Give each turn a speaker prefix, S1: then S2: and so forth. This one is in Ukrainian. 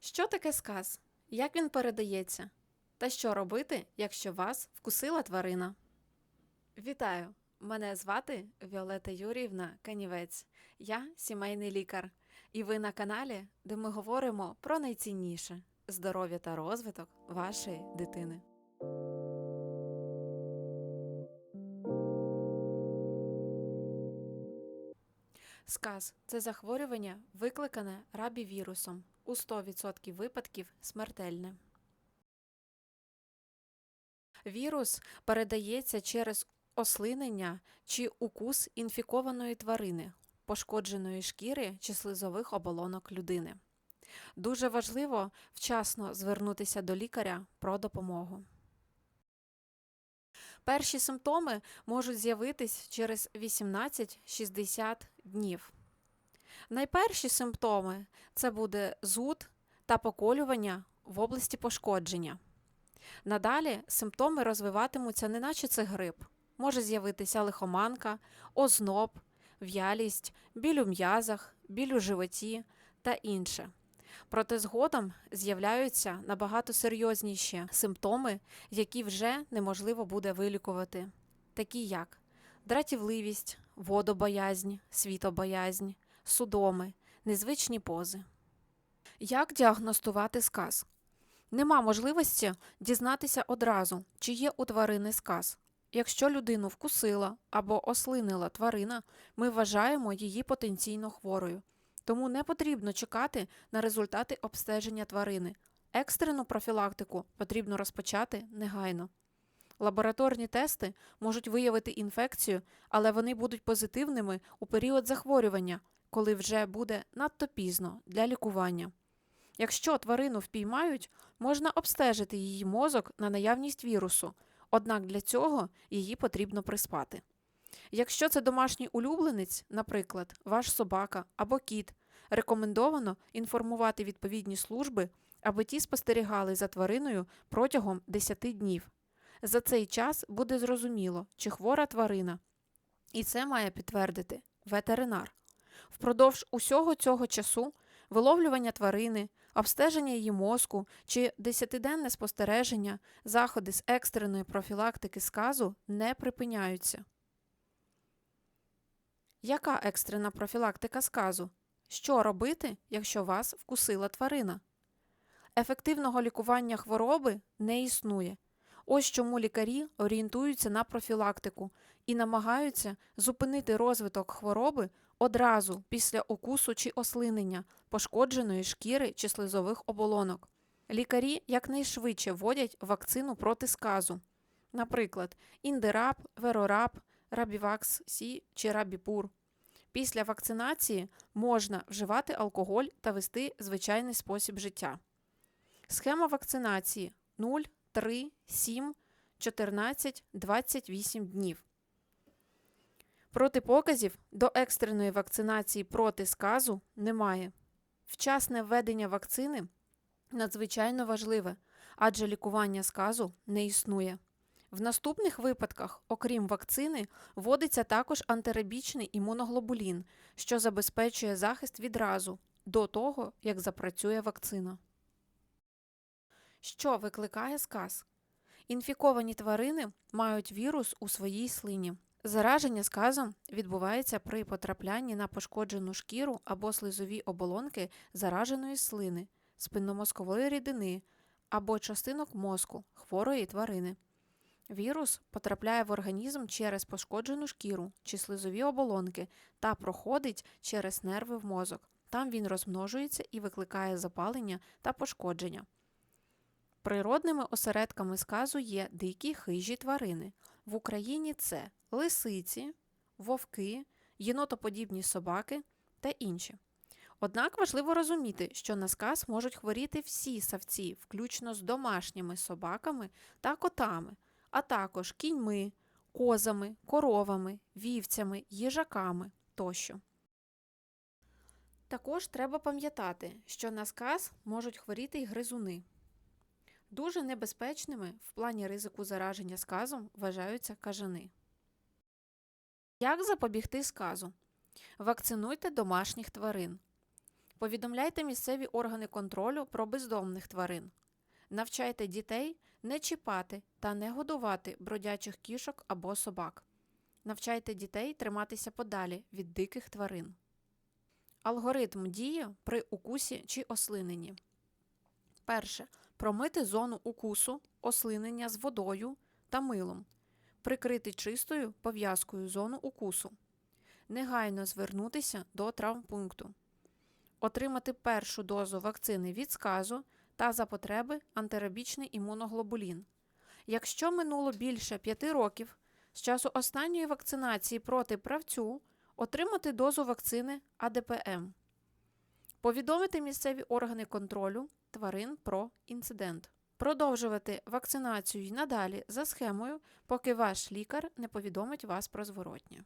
S1: Що таке сказ? Як він передається? Та що робити, якщо вас вкусила тварина? Вітаю! Мене звати Віолета Юріївна Канівець. Я сімейний лікар, і ви на каналі, де ми говоримо про найцінніше здоров'я та розвиток вашої дитини. Сказ це захворювання, викликане рабівірусом, у 100% випадків смертельне. Вірус передається через ослинення чи укус інфікованої тварини, пошкодженої шкіри чи слизових оболонок людини. Дуже важливо вчасно звернутися до лікаря про допомогу. Перші симптоми можуть з'явитись через 18-60 днів. Найперші симптоми це буде зуд та поколювання в області пошкодження. Надалі симптоми розвиватимуться, неначе це грип. Може з'явитися лихоманка, озноб, в'ялість, біль у м'язах, біль у животі та інше. Проте згодом з'являються набагато серйозніші симптоми, які вже неможливо буде вилікувати, такі як дратівливість, водобоязнь, світобоязнь, судоми, незвичні пози. Як діагностувати сказ? Нема можливості дізнатися одразу, чи є у тварини сказ. Якщо людину вкусила або ослинила тварина, ми вважаємо її потенційно хворою. Тому не потрібно чекати на результати обстеження тварини. Екстрену профілактику потрібно розпочати негайно. Лабораторні тести можуть виявити інфекцію, але вони будуть позитивними у період захворювання, коли вже буде надто пізно для лікування. Якщо тварину впіймають, можна обстежити її мозок на наявність вірусу, однак для цього її потрібно приспати. Якщо це домашній улюбленець, наприклад, ваш собака або кіт, рекомендовано інформувати відповідні служби, аби ті спостерігали за твариною протягом 10 днів. За цей час буде зрозуміло, чи хвора тварина, і це має підтвердити ветеринар. Впродовж усього цього часу виловлювання тварини, обстеження її мозку чи десятиденне спостереження, заходи з екстреної профілактики сказу не припиняються. Яка екстрена профілактика сказу? Що робити, якщо вас вкусила тварина? Ефективного лікування хвороби не існує. Ось чому лікарі орієнтуються на профілактику і намагаються зупинити розвиток хвороби одразу після укусу чи ослинення, пошкодженої шкіри чи слизових оболонок. Лікарі якнайшвидше вводять вакцину проти сказу, наприклад, індерап, верорап, рабівакс Сі чи рабіпур. Після вакцинації можна вживати алкоголь та вести звичайний спосіб життя. Схема вакцинації 0, 3, 7, 14, 28 днів. Протипоказів до екстреної вакцинації проти сказу немає. Вчасне введення вакцини надзвичайно важливе, адже лікування сказу не існує. В наступних випадках, окрім вакцини, вводиться також антирабічний імуноглобулін, що забезпечує захист відразу до того, як запрацює вакцина. Що викликає сказ? Інфіковані тварини мають вірус у своїй слині. Зараження сказом відбувається при потраплянні на пошкоджену шкіру або слизові оболонки зараженої слини, спинномозкової рідини або частинок мозку хворої тварини. Вірус потрапляє в організм через пошкоджену шкіру чи слизові оболонки та проходить через нерви в мозок. Там він розмножується і викликає запалення та пошкодження. Природними осередками сказу є дикі хижі тварини. В Україні це лисиці, вовки, єнотоподібні собаки та інші. Однак важливо розуміти, що на сказ можуть хворіти всі савці, включно з домашніми собаками та котами, а також кіньми, козами, коровами, вівцями, їжаками тощо. Також треба пам'ятати, що на сказ можуть хворіти й гризуни. Дуже небезпечними в плані ризику зараження сказом вважаються кажани. Як запобігти сказу? Вакцинуйте домашніх тварин. Повідомляйте місцеві органи контролю про бездомних тварин. Навчайте дітей не чіпати та не годувати бродячих кішок або собак. Навчайте дітей триматися подалі від диких тварин. Алгоритм дії при укусі чи ослиненні. Перше. Промити зону укусу, ослинення з водою та милом. Прикрити чистою пов'язкою зону укусу. Негайно звернутися до травмпункту. Отримати першу дозу вакцини від сказу та за потреби антирабічний імуноглобулін. Якщо минуло більше 5 років з часу останньої вакцинації проти правцю, отримати дозу вакцини АДПМ. Повідомити місцеві органи контролю тварин про інцидент. Продовжувати вакцинацію й надалі за схемою, поки ваш лікар не повідомить вас про зворотнє.